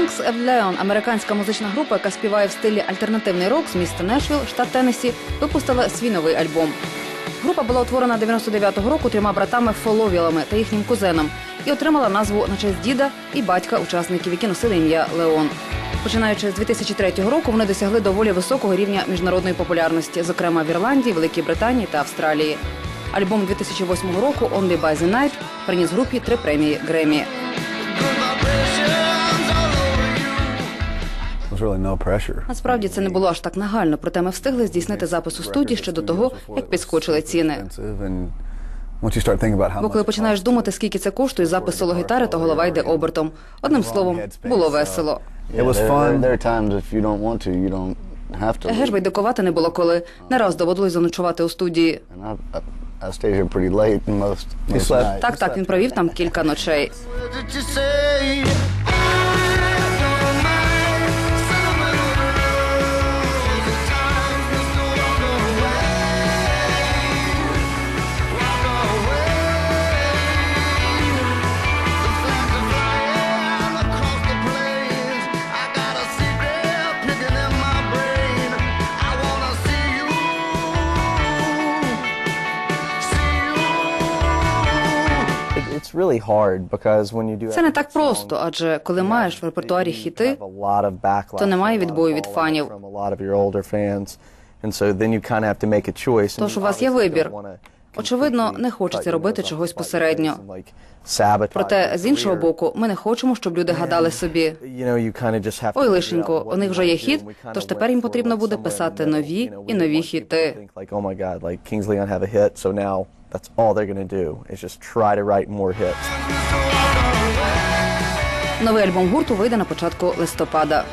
Kings of Leon, американська музична група, яка співає в стилі альтернативний рок з міста Нешвіл, штат Теннессі, випустила свій новий альбом. Група була утворена 99-го року трьома братами Фоловілами та їхнім кузеном і отримала назву на честь діда і батька учасників, які носили ім'я Леон. Починаючи з 2003 року, вони досягли доволі високого рівня міжнародної популярності, зокрема в Ірландії, Великій Британії та Австралії. Альбом 2008 року «Only by the Night» приніс групі три премії Гремі. Насправді це не було аж так нагально, проте ми встигли здійснити запис у студії ще до того, як підскочили ціни. Бо коли починаєш думати, скільки це коштує, запис соло-гітари, то голова йде обертом. Одним словом, було весело. It was there, fun. There are times if you don't want to, you don't have to. Еге ж байдикувати не було коли. Не раз доводилось заночувати у студії. Так, так, він провів там кілька ночей. Це не так просто, адже коли маєш в репертуарі хіти, то немає відбою від фанів. from a lot of your older fans. And so then you kind of have to make a choice. and Тож у вас є вибір. Очевидно, не хочеться робити чогось посередньо. Проте з іншого боку, ми не хочемо, щоб люди гадали собі. Ой, лишенько, у них вже є хіт, kinda тож тепер їм потрібно буде писати нові і нові хіти. oh. Новий альбом гурту вийде на початку листопада.